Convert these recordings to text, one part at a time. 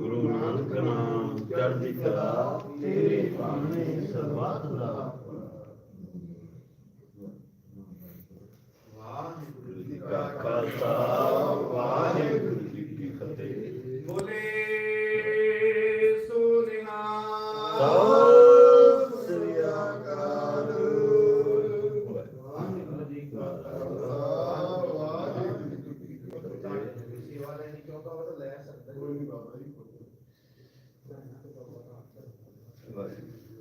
گرو نانک نام چڑھ دکھا تیرے پانے سروات راہ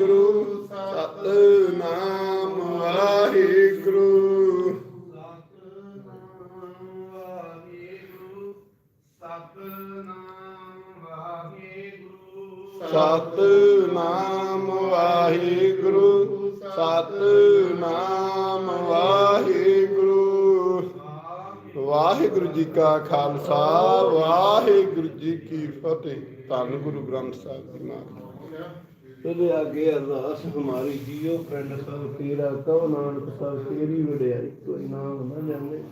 ਵਾਹਿਗੁਰੂ, ਸਤਨਾਮ ਵਾਹਿਗੁਰੂ। ਸਤਨਾਮ ਵਾਹਿਗੁਰੂ ਸਤਨਾਮ ਵਾਹਿਗੁਰੂ। ਵਾਹਿਗੁਰੂ ਜੀ ਕਾ ਖਾਲਸਾ, ਵਾਹਿਗੁਰੂ ਜੀ ਕੀ ਫਤਿਹ। ਧੰਨ ਗੁਰੂ ਗ੍ਰੰਥ ਸਾਹਿਬ ਜੀ ਮਹਾਰਾਜ। ਉਹਦੇ ਅੱਗੇ ਅਰਦਾਸ ਹਮਾਰੀ ਜੀਓ ਪਿੰਡ ਸਭ ਤੇਰਾ ਕਉ ਨਾਨਕ ਸਭ ਤੇਰੀ ਵਡਿਆਈ ਕੋਈ ਨਾਮ ਨਾ ਜਾਣੇ।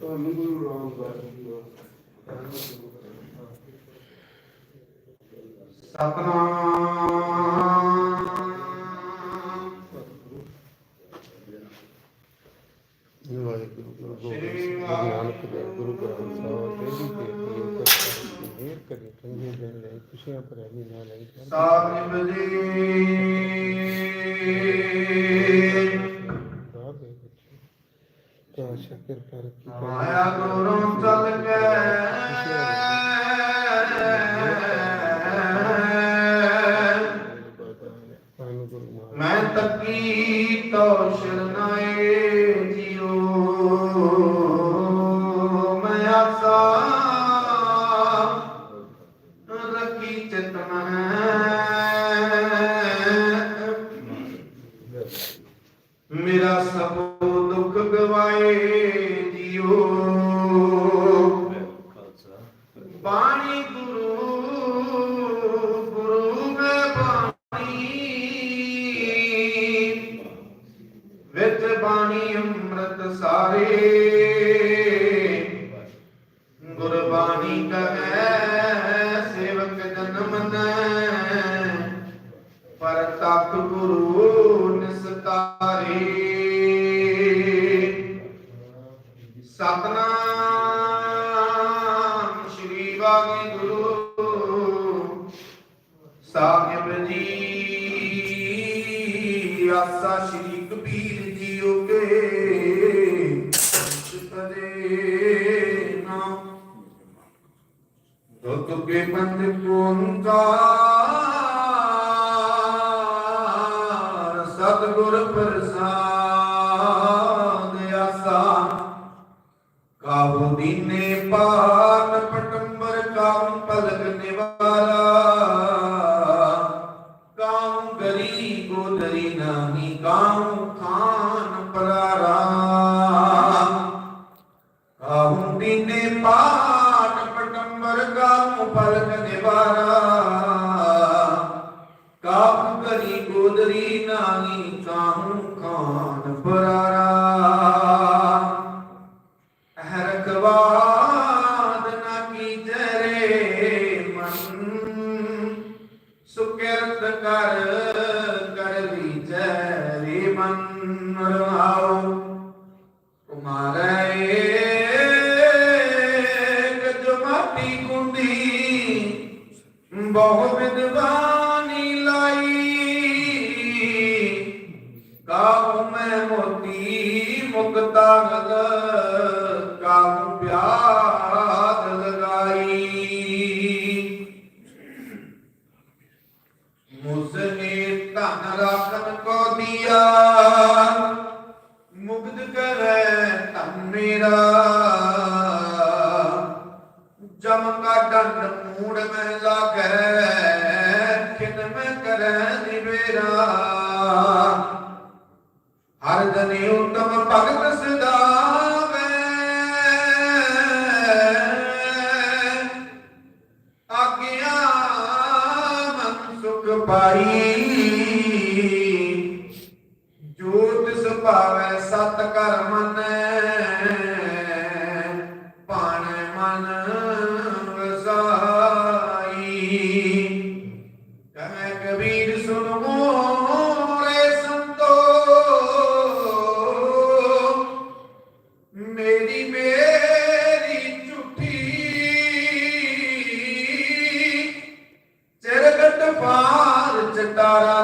ਧੰਨ ਗੁਰੂ ਰਾਮਦਾਸ ਜੀ ਸਤਨਾਮ ਵਾਹਿਗੁਰੂ ਸ਼੍ਰੀ ਨਾਨਕ ਦੇਵ ਗੁਰੂ ਗ੍ਰੰਥ ਸਾਹਿਬ ਜੀ ਦੀ ਬੇਟੀ ਮੇਰ ਕਰੇ ਚੰਗੇ ਦਿਨ ਲਈ ਖੁਸ਼ੀਆਂ ਭਰਿਆ ਮਹੀਨਾ ਲਈ ਸਾਹਿਬ ਜੀ ਪਾਸ਼ਾ ਕਿਰਪਾ ਰੱਖੀ। ਮਾਇਆ ਗੁਰੂ ਚੱਲ ਕੇ। ਮੈਂ ਤੱਕੀ ਤੋ ਸ਼ਰਨਾਏ ਜਿਉ ਮੈਂ ਆਸਾ ਸਾਹਿਬ ਜੀ ਆਸਾ ਸ੍ਰੀ ਕਬੀਰ ਜੀ ਉਗੇ ਸਤਦੇ ਨਾਮ ਜੋ ਤੁਕੇ ਬੰਦ ਓੰਕਾਰ ਸਤਿਗੁਰ ਪ੍ਰਸਾਦ ਆਸਾ ਕਾਬੂ ਦੀਨੇ ਪਾਨ ਪਟੰਬਰ ਕਾਮ ਪਲਕ ਕਰ ਕਰ ਲੀਜੈ ਰੇ ਮਨ ਰਹਾਉ ਤੁਮਾਰੇ ਗਜ ਮਾਟੀ ਗੁੰਦੀ ਬਹੁ ਵਿਦਵਾਨੀ ਲਾਈ। ਕਾਹੂ ਮੈਂ ਮੋਤੀ ਮੁਕਤਾ ਗਲ ਕਾਹੂ ਪਿਆਦ ਲਗਾਈ। ਮੂੜ ਮੈਂ ਲਾਗੈ ਕਿਨ ਮੈਂ ਕਰੈ ਨਿਵੇਰਾ। ਹਰ ਜਨੇ ਉਤਮ ਭਗਤ ਸਦਾਵੇ। ਆਗਿਆ ਮਨ ਸੁਖ ਪਾਈ। ਕਹੈ ਕਬੀਰ ਸੁਨ ਮੋਰੇ ਸੰਤੋ। ਮੇਰੀ ਮੇਰੀ ਝੂਠੀ ਚਿਰਗਟ ਪਾਰ ਚਟਾਰਾ